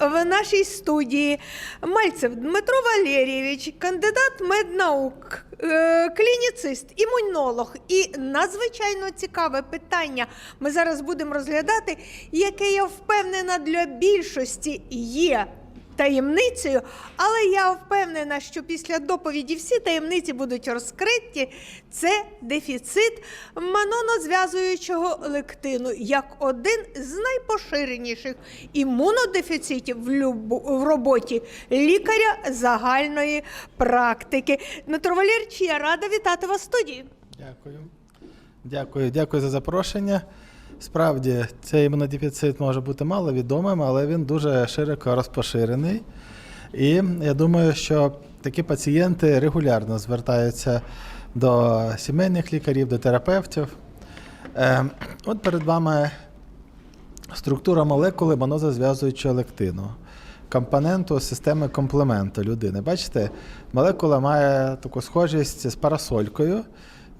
в нашій студії Мальцев Дмитро Валерійович, кандидат меднаук, е, клініцист, імунолог. І надзвичайно цікаве питання ми зараз будемо розглядати, яке я впевнена для більшості є. Таємницею, але я впевнена, що після доповіді всі таємниці будуть розкриті. Це дефіцит манонозв'язуючого лектину як один з найпоширеніших імунодефіцитів в, любу- в роботі лікаря загальної практики. Дмитро Валерійович, я рада вітати вас в студії. Дякую. Дякую, дякую за запрошення. Справді, цей імунодефіцит може бути маловідомим, але він дуже широко розпоширений. І я думаю, що такі пацієнти регулярно звертаються до сімейних лікарів, до терапевтів. Е, от перед вами структура молекули монозазв'язуючого лектину, компоненту системи комплементу людини. Бачите, молекула має таку схожість з парасолькою.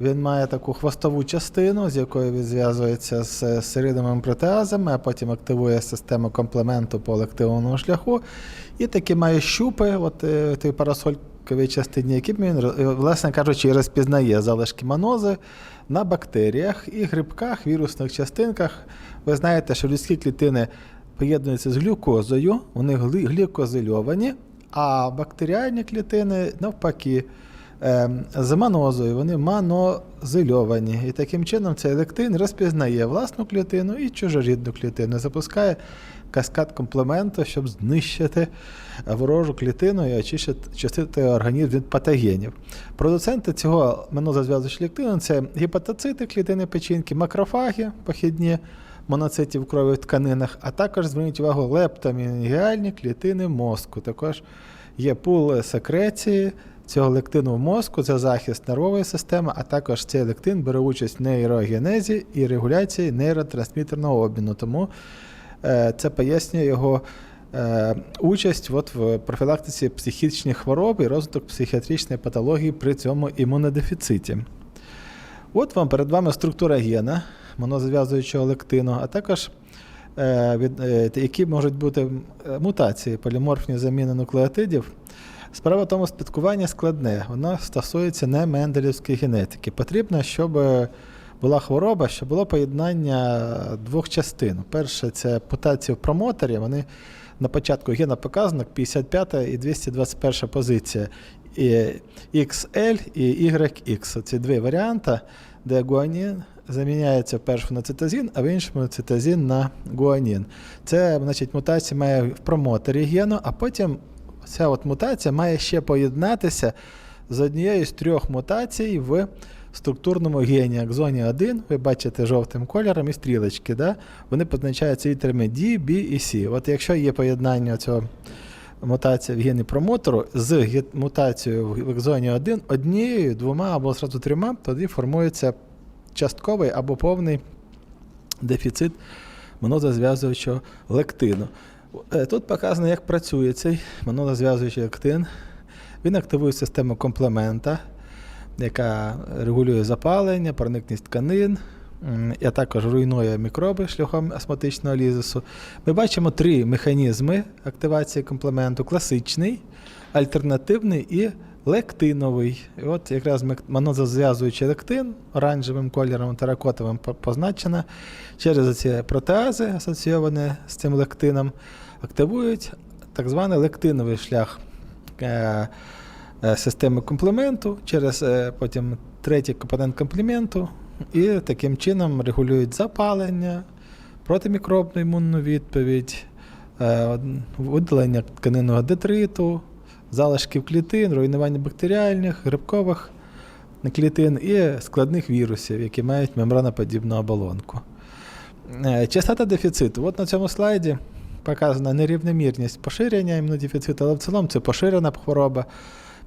Він має таку хвостову частину, з якою він зв'язується з серидовими протеазами, а потім активує систему комплементу по лективному шляху. І такі має щупи, от е, в парасольковій частині, які він, е, власне кажучи, розпізнає залишки манози на бактеріях і грибках, вірусних частинках. Ви знаєте, що людські клітини поєднуються з глюкозою, вони глі- глікозильовані, а бактеріальні клітини навпаки. Ем, З манозою вони манозильовані. І таким чином цей лектин розпізнає власну клітину і чужорідну клітину, запускає каскад комплементу, щоб знищити ворожу клітину і очистити організм від патогенів. Продуценти цього манозазв'язуючого лектину це гепатоцити, клітини печінки, макрофаги похідні моноцитів крові в тканинах, а також зверніть увагу лептомінгіальні клітини мозку. Також є пул секреції цього лектину в мозку, це захист нервової системи, а також цей лектин бере участь в нейрогенезі і регуляції нейротрансмітерного обміну. Тому е, це пояснює його е, участь от в профілактиці психічних хвороб і розвиток психіатричної патології при цьому імунодефіциті. От вам перед вами структура гена монозав'язуючого лектину, а також е, які можуть бути мутації, поліморфні заміни нуклеотидів. Справа в тому, спадкування складне, воно стосується не менделівської генетики. Потрібно, щоб е, була хвороба, щоб було поєднання двох частин. Перше, це мутації в промоторі. Вони на початку гена показник 55 і 221 позиція. І XL і YX. Ці дві варіанти, де гуанін заміняється в на цитозін, а в іншому цитозін на гуанін. Це значить, мутація має в промоторі гену, а потім ця от мутація має ще поєднатися з однією з трьох мутацій в структурному гені акзоні 1. Ви бачите жовтим кольором і стрілочки. Да? Вони позначаються літерами D, B і C. От якщо є поєднання цього мутація в гені промотору з мутацією в екзоні 1 однією, двома або зразу трьома, тоді формується частковий або повний дефіцит монозазв'язуючого лектину. Е, Тут показано, як працює цей монозазв'язуючий лектин. Він активує систему комплемента, яка регулює запалення, проникність тканин, а також руйнує мікроби шляхом астматичного лізису. Ми бачимо три механізми активації комплементу: класичний, альтернативний і лектиновий. І от якраз монозазв'язуючий лектин оранжевим кольором теракотовим по- позначено через ці протеази, асоційовані з цим лектином, активують так званий лектиновий шлях е, е, системи комплементу через е, потім третій компонент комплементу, і таким чином регулюють запалення, протимікробну імунну відповідь, видалення тканинного детриту, залишків клітин, руйнування бактеріальних, грибкових клітин і складних вірусів, які мають мембраноподібну оболонку. Частота дефіциту. От на цьому слайді показана нерівномірність поширення імунодефіциту, але в цілому це поширена хвороба.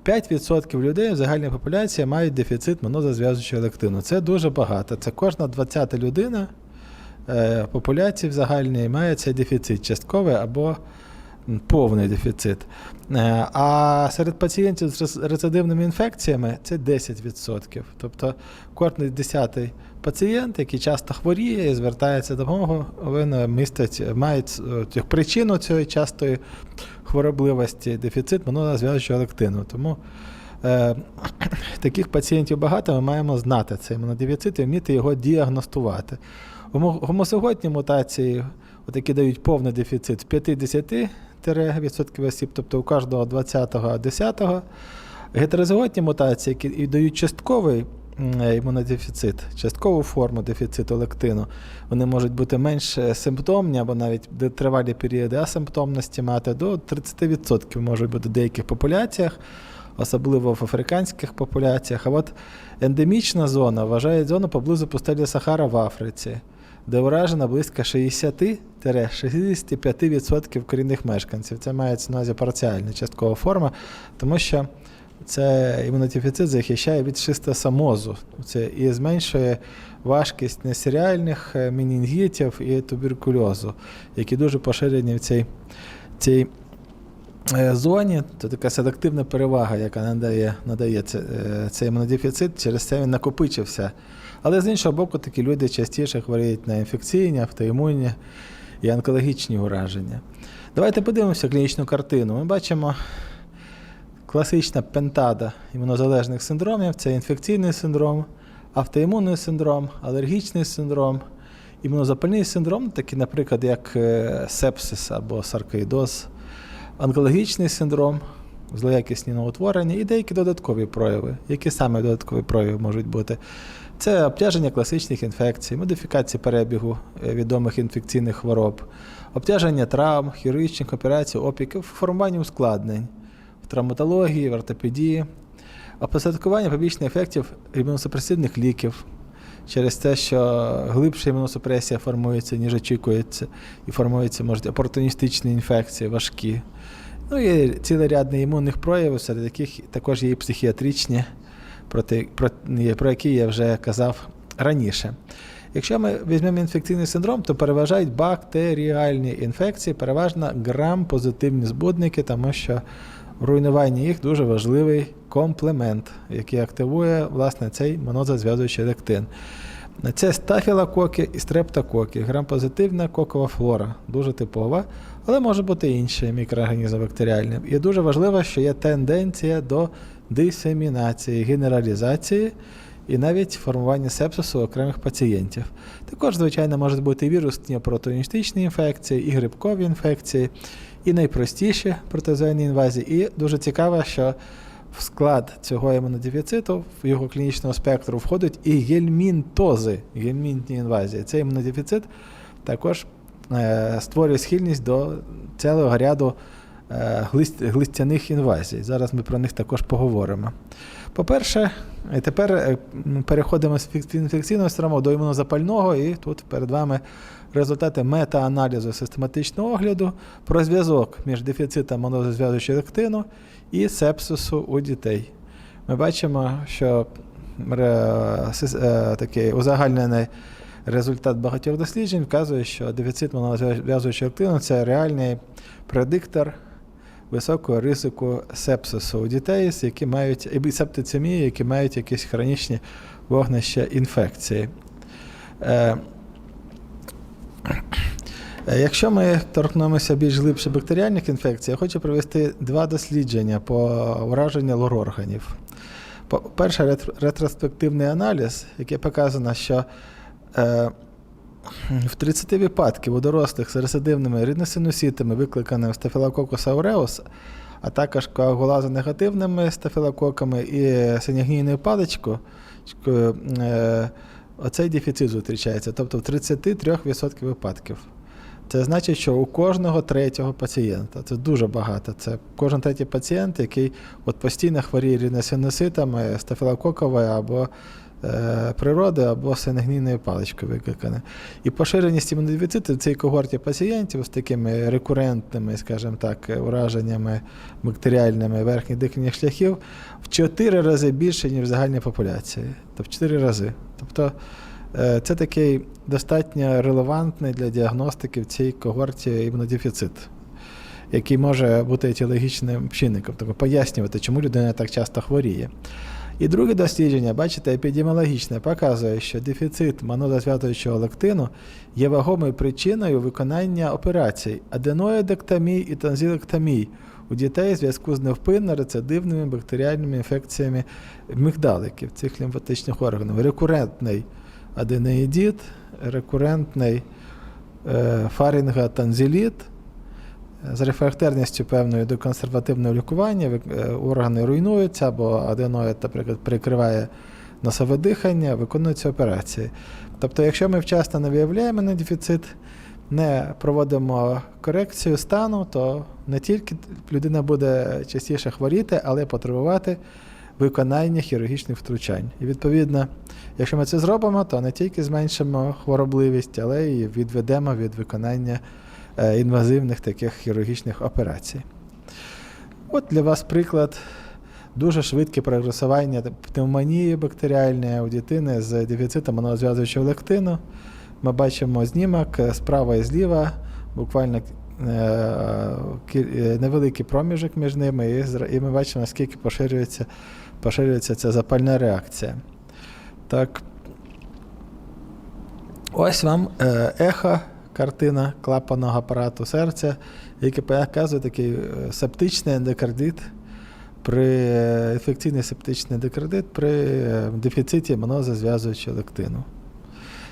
5% людей в загальній популяції мають дефіцит монозазв'язуючого лектину. Це дуже багато. Це кожна 20 людина е, популяції в загальній має цей дефіцит частковий або повний дефіцит. Е, А серед пацієнтів з рецидивними інфекціями це 10%. Тобто кожний десятий пацієнт, який часто хворіє і звертається до допомогу, він містить, має причину цієї частої хворобливості, дефіцит монозав'язуючого лектину. Тому е, таких пацієнтів багато, ми маємо знати цей імунодефіцит і вміти його діагностувати. Гомо- мутації, які дають повний дефіцит з 50 відсотків осіб, тобто у кожного 20-го, 10-го. Гетерозиготні мутації, які дають частковий е, імунодефіцит, часткову форму дефіциту лектину, вони можуть бути менш е, симптомні або навіть тривалі періоди асимптомності мати до 30% можуть бути в деяких популяціях, особливо в африканських популяціях. А от ендемічна зона вважає зону поблизу пустелі Сахара в Африці, де уражено близько 60-65% корінних мешканців. Це мається на увазі парціальна часткова форма, тому що це імунодефіцит захищає від шистосомозу. Це і зменшує важкість несеріальних е, менінгітів і туберкульозу, які дуже поширені в цій, цій зоні. Це така селективна перевага, яка надає, надає е, цей імунодефіцит, через це він накопичився. Але з іншого боку, такі люди частіше хворіють на інфекційні, автоімунні і онкологічні ураження. Давайте подивимося клінічну картину. Ми бачимо класична пентада імунозалежних синдромів це інфекційний синдром, автоімунний синдром, алергічний синдром, імунозапальний синдром, такі, наприклад, як е, сепсис або саркоїдоз, онкологічний синдром, злоякісні новотворення і деякі додаткові прояви. Які саме додаткові прояви можуть бути? Це обтяження класичних інфекцій, модифікація перебігу е, відомих інфекційних хвороб, обтяження травм, хірургічних операцій, опіків, формування ускладнень в травматології, в ортопедії, опосередкування побічних ефектів імуносупресивних ліків через те, що глибша імуносупресія формується, ніж очікується, і формуються, можуть, опортуністичні інфекції, важкі. Ну і цілий ряд неімунних проявів, серед яких також є і психіатричні, проти, про, про які я вже казав раніше. Якщо ми візьмемо інфекційний синдром, то переважають бактеріальні інфекції, переважно грам-позитивні збудники, тому що руйнуванні їх дуже важливий комплемент, який активує власне цей монозазв'язуючий лектин. Це стафілококи і стрептококи, грам-позитивна кокова флора, дуже типова, але може бути інші мікроорганізми бактеріальні. І дуже важливо, що є тенденція до дисемінації, генералізації і навіть формування сепсису окремих пацієнтів. Також, звичайно, можуть бути вірусні протоінстичні інфекції, і грибкові інфекції, і найпростіші протозойні інвазії. І дуже цікаво, що в склад цього імунодефіциту, в його клінічного спектру входять і гельмінтози, гельмінтні інвазії. Цей імунодефіцит також е, створює схильність до цілого ряду е, глист, глистяних інвазій. Зараз ми про них також поговоримо. По-перше, тепер е, переходимо з інфекційного синдрому до імунозапального, і тут перед вами результати мета-аналізу систематичного огляду про зв'язок між дефіцитом монозазв'язуючого лектину і сепсису у дітей. Ми бачимо, що е, такий узагальнений результат багатьох досліджень вказує, що дефіцит монозазв'язуючого лектину це реальний предиктор високого ризику сепсису у дітей, які мають септицемії, які мають якісь хронічні вогнища інфекції. Е, Якщо ми торкнемося більш глибше бактеріальних інфекцій, я хочу провести два дослідження по ураженню лор-органів. Перший ретроспективний аналіз, який показано, що е, в 30 випадків у дорослих з рецидивними рідносинусітами, викликаними стафілококус ауреус, а також коагулазонегативними стафілококами і синягнійною паличкою, е, оцей дефіцит зустрічається, тобто в 33% випадків. Це значить, що у кожного третього пацієнта, це дуже багато. Це кожен третій пацієнт, який от постійно хворіє ріносинуситами, стафілококовою або природи, або синегнійною паличкою викликане. І поширеність імунодефіциту в цій когорті пацієнтів з такими рекурентними, скажімо так, ураженнями бактеріальними верхніх дихальних шляхів в 4 рази більше, ніж в загальній популяції. Тобто в 4 рази. Тобто Е, Це такий достатньо релевантний для діагностики в цій когорті імунодефіцит. який може бути етіологічним чинником, тобто пояснювати, чому людина так часто хворіє. І друге дослідження, бачите, епідеміологічне, показує, що дефіцит монозазв'язуючого лектину є вагомою причиною виконання операцій аденоїдектомій і тонзилектомій у дітей в зв'язку з невпинно рецидивними бактеріальними інфекціями мігдаликів цих лімфатичних органів. Рекурентний аденоїдіт, рекурентний е, фаринготонзиліт, з рефрактерністю певною до консервативного лікування е, органи руйнуються або аденоїд, наприклад, перекриває носове дихання, виконуються операції. Тобто, якщо ми вчасно не виявляємо на дефіцит, не проводимо корекцію стану, то не тільки людина буде частіше хворіти, але й потребувати виконання хірургічних втручань. І відповідно, якщо ми це зробимо, то не тільки зменшимо хворобливість, але й відведемо від виконання інвазивних таких хірургічних операцій. От для вас приклад дуже швидке прогресування пневмонії бактеріальної у дитини з дефіцитом монозв'язуючого лектину. Ми бачимо знімок е, справа і зліва, буквально е, е, невеликий проміжок між ними, і, ми бачимо, наскільки поширюється, поширюється ця запальна реакція. Так. Ось вам е, ехо, картина клапаного апарату серця, який показує такий е, септичний ендокардит при е, інфекційний септичний ендокардит при е, дефіциті монозазв'язуючого лектину.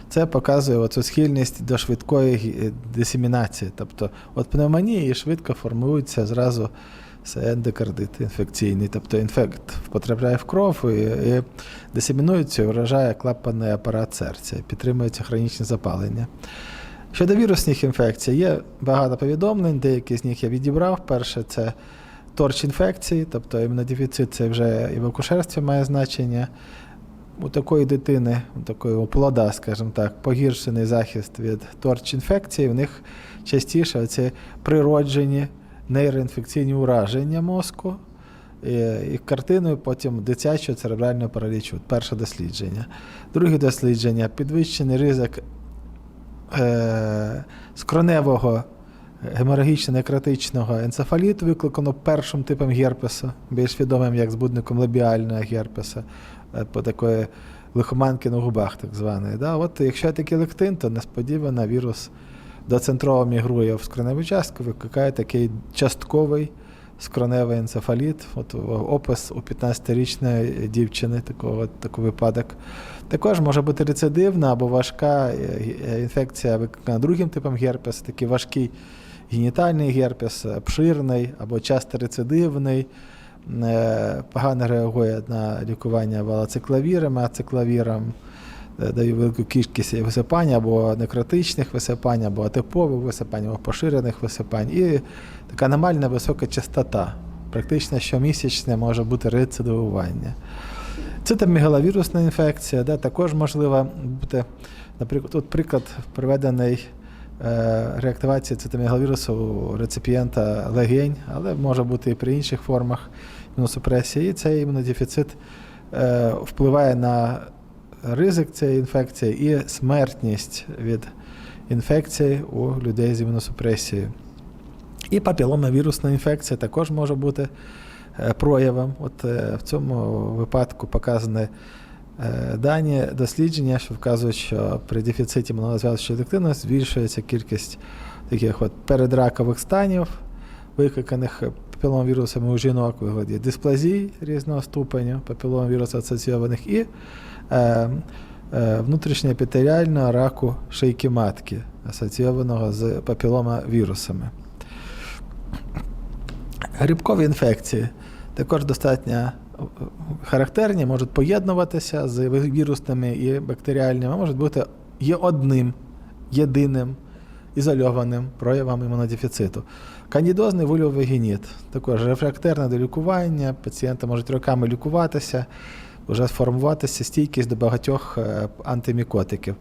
Це показує оцю схильність до швидкої дисемінації. Тобто от пневмонії швидко формується зразу ендокардит інфекційний, тобто інфект потрапляє в кров і, і дисемінується і вражає клапанний апарат серця, підтримується хронічне запалення. Щодо вірусних інфекцій, є багато повідомлень, деякі з них я відібрав. Перше це торч-інфекції, тобто імунодефіцит це вже і в акушерстві має значення. У такої дитини, у такої плода, скажімо так, погіршений захист від торч-інфекції, в них частіше ці природжені нейроінфекційні ураження мозку. І картиною потім дитячого церебрального паралічу. Перше дослідження. Друге дослідження підвищений ризик е, скроневого геморагічно-некротичного енцефаліту, викликано першим типом герпесу, більш відомим як збудником лабіального герпеса, е, по такої лихоманки на губах, так званої. Да? От якщо такий лектин, то несподівано вірус доцентрово мігрує в скроневу частку, викликає такий частковий скроневий енцефаліт. От опис у 15-річної дівчини, такого, такий випадок. Також може бути рецидивна або важка е, е, інфекція викликана другим типом герпесу, такий важкий генітальний герпес, обширний або часто рецидивний. е, Погано реагує на лікування валоциклавіром, ациклавіром, е, дає велику кількість висипань або некротичних висипань, або атипових висипань, або поширених висипань. І така аномальна висока частота. Практично щомісячне може бути рецидивування. Цитомегаловірусна інфекція, да, також можливо бути, наприклад, тут приклад приведений е, реактивації цитомегаловірусу у реципієнта легень, але може бути і при інших формах імуносупресії. І цей імунодефіцит е, впливає на ризик цієї інфекції і смертність від інфекції у людей з імуносупресією. І папіломавірусна інфекція також може бути е, проявом. От е, в цьому випадку показані е, дані дослідження, що вказують, що при дефіциті монозв'язочної лектини збільшується кількість таких от передракових станів, викликаних папіломавірусами у жінок вигляді дисплазій різного ступеню, папіломавірусу асоційованих і внутрішньоепітеріального раку шийки матки, асоційованого з папіломавірусами. Грибкові інфекції також достатньо е, характерні, можуть поєднуватися з вірусними і бактеріальними, можуть бути є одним, єдиним, ізольованим проявом імунодефіциту. Кандідозний вульвовий геніт, також рефрактерне до лікування, пацієнти можуть роками лікуватися, вже сформуватися стійкість до багатьох е, антимікотиків.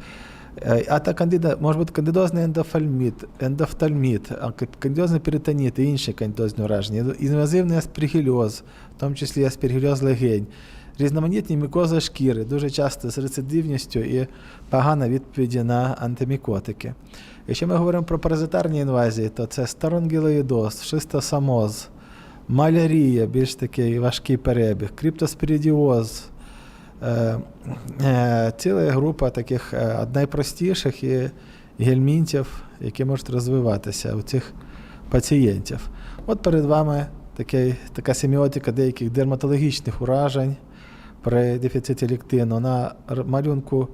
Е, А та кандида, може бути кандидозний ендофальміт, ендофтальміт, кандидозний перитоніт і інші кандидозні ураження, інвазивний аспергільоз, в тому числі аспергільоз легень, різноманітні мікози шкіри, дуже часто з рецидивністю і погана відповіді на антимікотики. Якщо ми говоримо про паразитарні інвазії, то це старонгілоїдоз, шистосамоз, малярія, більш такий важкий перебіг, криптоспірідіоз, е, ціла група таких е, найпростіших і гельмінтів, які можуть розвиватися у цих пацієнтів. От перед вами такий, така семіотика деяких дерматологічних уражень при дефіциті ліктину. На малюнку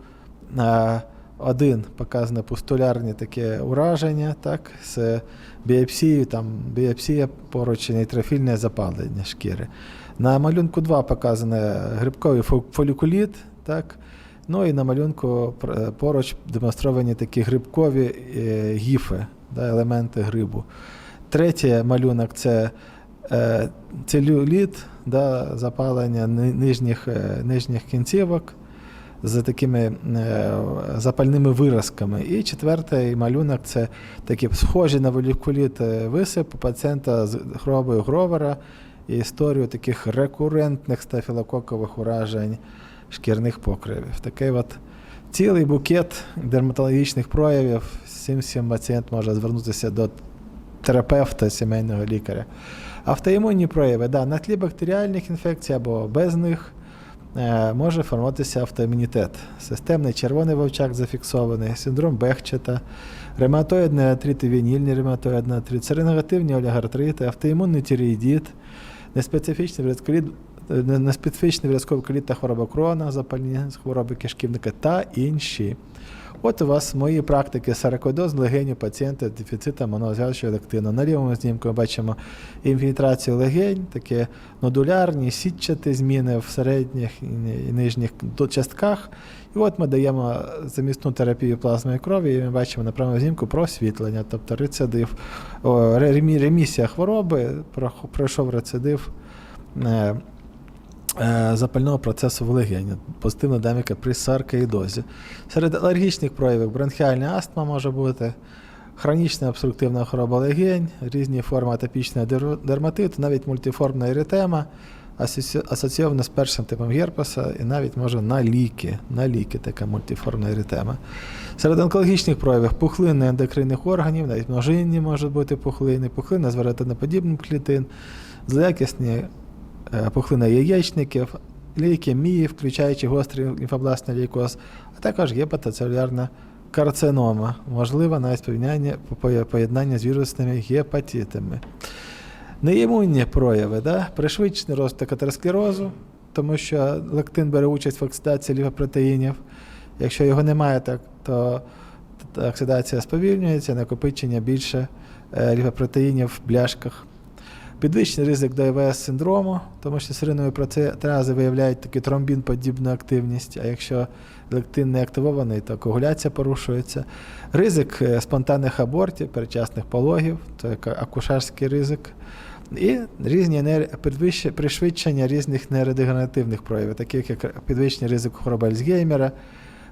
е, один показане пустулярні таке ураження, так, з біопсією, там біопсія поруч нейтрофільне запалення шкіри. На малюнку 2 показане грибковий фолікуліт, так, ну і на малюнку поруч демонстровані такі грибкові е, гіфи, да, елементи грибу. Третій малюнок це е, целюліт, да, запалення нижніх, е, нижніх кінцівок з такими е, запальними виразками. І четвертий малюнок це такі схожі на волікуліт е, висип пацієнта з хворобою Гровера і історію таких рекурентних стафілококових уражень шкірних покривів. Такий от цілий букет дерматологічних проявів. Цим всім пацієнт може звернутися до терапевта, сімейного лікаря. Автоімунні прояви, да, на тлі бактеріальних інфекцій або без них може формуватися автоімунітет. Системний червоний вовчак зафіксований, синдром Бехчета, ревматоїдний артрит і вінільний ревматоїдний артрит, серенегативні олігартрити, автоімунний тіреїдіт, неспецифічний вірусколіт, е, не- неспецифічний вірусковий коліт та хвороба крона, запальні хвороби кишківника та інші. От у вас мої практики саркодоз легенів пацієнта з дефіцитом моноазіального лектину. На лівому знімку ми бачимо інфільтрацію легень, такі нодулярні, сітчаті зміни в середніх і нижніх частках. І от ми даємо замісну терапію плазмою крові, і ми бачимо на правому знімку просвітлення, тобто рецидив, ремісія хвороби, пройшов рецидив. Е, Запального процесу легені, позитивна динаміка при саркоїдозі. Серед алергічних проявів бронхіальна астма може бути, хронічна обструктивна хвороба легень, різні форми атопічного дер- дерматиту, навіть мультиформна еритема, асоційована з першим типом герпеса і навіть може на ліки, на ліки така мультиформна еритема. Серед онкологічних проявів пухлини ендокринних органів, навіть множинні можуть бути пухлини, пухлина з веретеноподібним клітин, злоякісні пухлина яєчників, лейкемії, включаючи гострий лімфобластний лейкоз, а також гепатоцелюлярна карцинома, можливо навіть поєднання з вірусними гепатитами. Неімунні прояви, да? пришвидшений розвиток атеросклерозу, тому що лектин бере участь в оксидації ліпопротеїнів. Якщо його немає, так, то оксидація сповільнюється, накопичення більше е, ліпопротеїнів в бляшках. Підвищений ризик до ІВС синдрому, тому що сиринові протеази виявляють таку тромбін-подібну активність, а якщо лектин не активований, то коагуляція порушується. Ризик е, спонтанних абортів, передчасних пологів, це акушерський ризик. І різні пришвидшення різних нейродегенеративних проявів, таких як підвищений ризик хвороби Альцгеймера,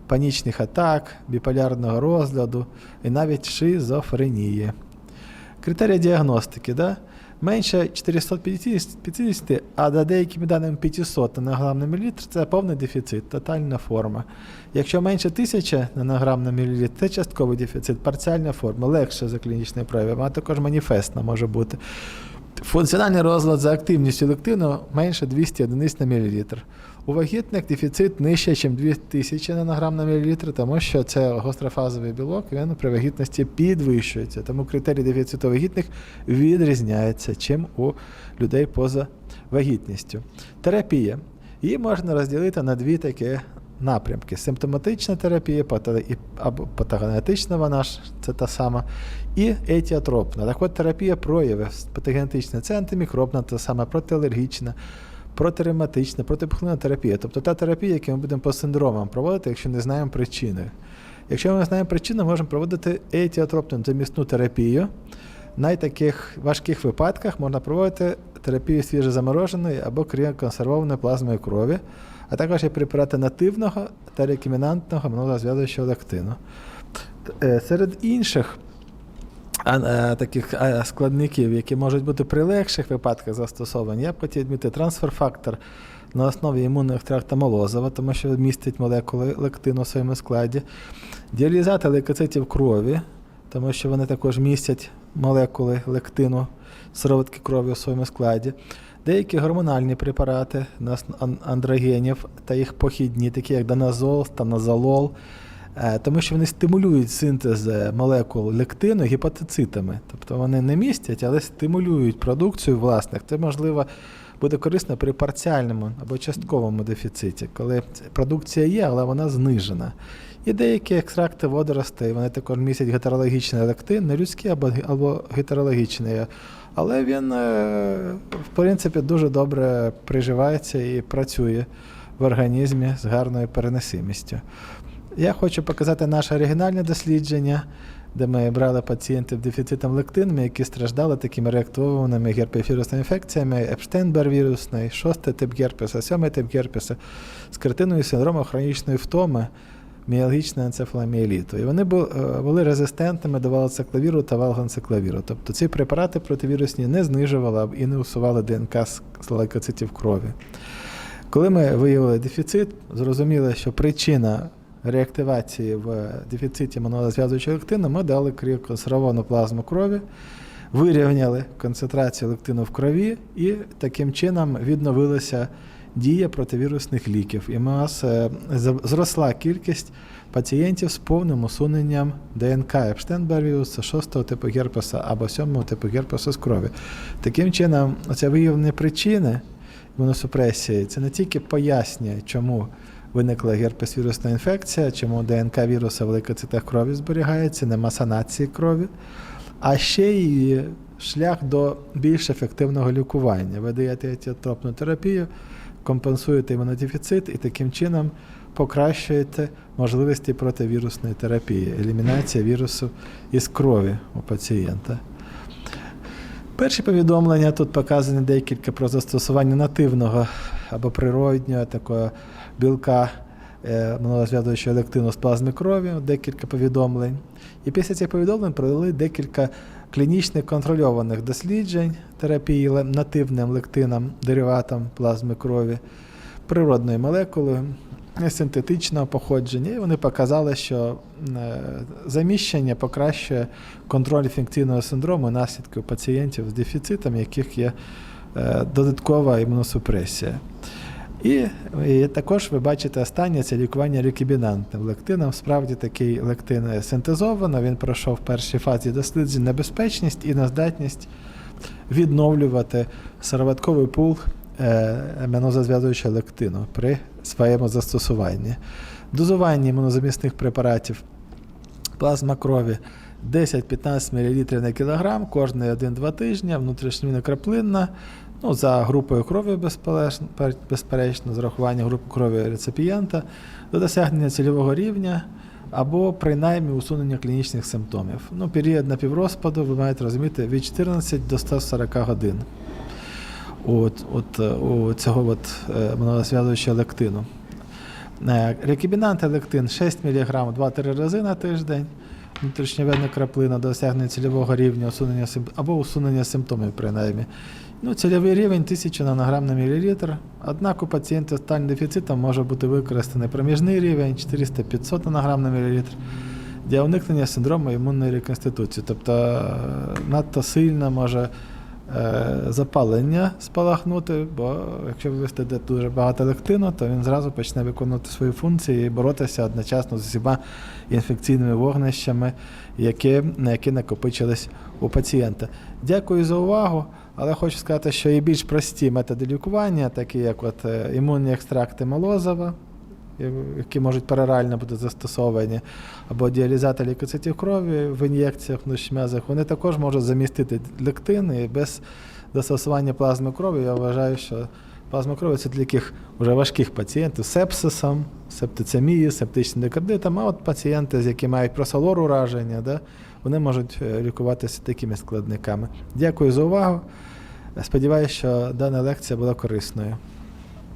панічних атак, біполярного розладу і навіть шизофренії. Критерії діагностики, да? менше 450, а за деякими даними 500 на грам на мілілітр це повний дефіцит, тотальна форма. Якщо менше 1000 на грам на мілілітр, це частковий дефіцит, парціальна форма, легше за клінічним проявом, а також маніфестна може бути. Функціональний розлад за активністю лектину менше 200 одиниць на мілілітр. У вагітних дефіцит нижче, ніж 2000 нанограм на мілілітр, тому що це гострофазовий білок, він при вагітності підвищується. Тому критерій дефіциту вагітних відрізняється, чим у людей поза вагітністю. Терапія. Її можна розділити на дві такі напрямки: симптоматична терапія, або патогенетична вона ж це та сама, і етіотропна. Так от терапія проявів патогенетична це антимікробна, та сама протиалергічна, протиревматична, протипухлинна терапія. Тобто та терапія, яку ми будемо по синдромам проводити, якщо не знаємо причини. Якщо ми знаємо причини, можемо проводити етіотропну замісну терапію. На таких важких випадках можна проводити терапію свіжозамороженої або кріоконсервованої плазмою крові, а також є препарати нативного та рекомендантного минулозв'язуючого лектину. Е, Серед інших таких е, складників, які можуть бути при легших випадках застосовані, я б хотів відмітити трансфер-фактор на основі імунного екстракту молозива, тому що містить молекули лектину у своєму складі, діалізати лейкоцитів крові, тому що вони також містять молекули лектину, сироватки крові у своєму складі. Деякі гормональні препарати андрогенів та їх похідні, такі як даназол, станазолол, Е, тому що вони стимулюють синтез е, молекул лектину гепатоцитами. Тобто вони не містять, але стимулюють продукцію власних. Це можливо буде корисно при парціальному або частковому дефіциті, коли продукція є, але вона знижена. І деякі екстракти водоростей, вони також містять гетерологічний лектин, не людський або, або гетерологічний. Але він, е, в принципі, дуже добре приживається і працює в організмі з гарною переносимістю. Я хочу показати наше оригінальне дослідження, де ми брали пацієнтів з дефіцитом лектину, які страждали такими реактивованими герпефірусними інфекціями, Епштейн-Бар вірусний, шостий тип герпеса, сьомий тип герпеса, з картиною синдрому хронічної втоми, міалгічного енцефаломіеліту. І вони е, були резистентними до валоциклавіру та валганциклавіру. Тобто ці препарати противірусні не знижували і не усували ДНК з лейкоцитів крові. Коли ми виявили дефіцит, зрозуміли, що причина реактивації в дефіциті монозав'язуючого лектину, ми дали кріоконсервовану плазму крові, вирівняли концентрацію лектину в крові, і таким чином відновилася дія противірусних ліків. І у нас е, зросла кількість пацієнтів з повним усуненням ДНК Епштейн-Бар вірусу 6 типу герпеса або 7 типу герпесу з крові. Таким чином, оце виявлення причини імуносупресії це не тільки пояснює, чому виникла герпес-вірусна інфекція, чому ДНК віруса в лейкоцитах крові зберігається, нема санації крові, а ще й шлях до більш ефективного лікування. Ви даєте антитропну терапію, компенсуєте імунодефіцит і таким чином покращуєте можливості противірусної терапії, елімінація вірусу із крові у пацієнта. Перші повідомлення тут показані декілька про застосування нативного або природнього такого білка е, монорозв'язуючого лектину з плазми крові, декілька повідомлень. І після цих повідомлень провели декілька клінічних контрольованих досліджень терапії нативним лектином, дериватом плазми крові, природною молекулою, синтетичного походження. І вони показали, що е, заміщення покращує контроль інфекційного синдрому наслідки у пацієнтів з дефіцитом, яких є е, додаткова імуносупресія. І, і також ви бачите останнє це лікування рекібінантним лектином. Справді такий лектин синтезовано. Він пройшов в першій фазі досліджень небезпечність і нездатність відновлювати сироватковий пул е, імунозазв'язуючого лектину при своєму застосуванні. Дозування імунозамісних препаратів плазма крові 10-15 мл на кілограм кожні 1-2 тижні, внутрішньовінна краплинна, ну, за групою крові безперечно, пер- з урахуванням групи крові реципієнта, до досягнення цільового рівня або принаймні усунення клінічних симптомів. Ну, період напіврозпаду ви маєте розуміти від 14 до 140 годин от, от, е, у цього от, е, монозав'язуючого лектину. Е, Рекібінант лектин 6 мг 2-3 рази на тиждень. Внутрішньовенна краплина до досягнення цільового рівня усунення або усунення симптомів, принаймні. Ну, цільовий рівень 1000 нанограм на мілілітр. Однак у пацієнтів з тотальним дефіцитом може бути використаний проміжний рівень 400-500 нанограм на мілілітр для уникнення синдрому імунної реконституції. Тобто е, надто сильно може е, запалення спалахнути, бо якщо ви вистаде дуже багато лектину, то він зразу почне виконувати свої функції і боротися одночасно з усіма інфекційними вогнищами, які, на які накопичились у пацієнта. Дякую за увагу, але хочу сказати, що є більш прості методи лікування, такі як от е, імунні екстракти молозова, які можуть перорально бути застосовані, або діалізати лейкоцитів крові в ін'єкціях внутрішньом'язах, вони також можуть замістити лектин і без застосування плазми крові. Я вважаю, що плазма крові це для таких вже важких пацієнтів з сепсисом, септицемією, септичним декардитом, а от пацієнти, які мають просолор ураження, да, вони можуть е, лікуватися такими складниками. Дякую за увагу. Сподіваюся, що дана лекція була корисною.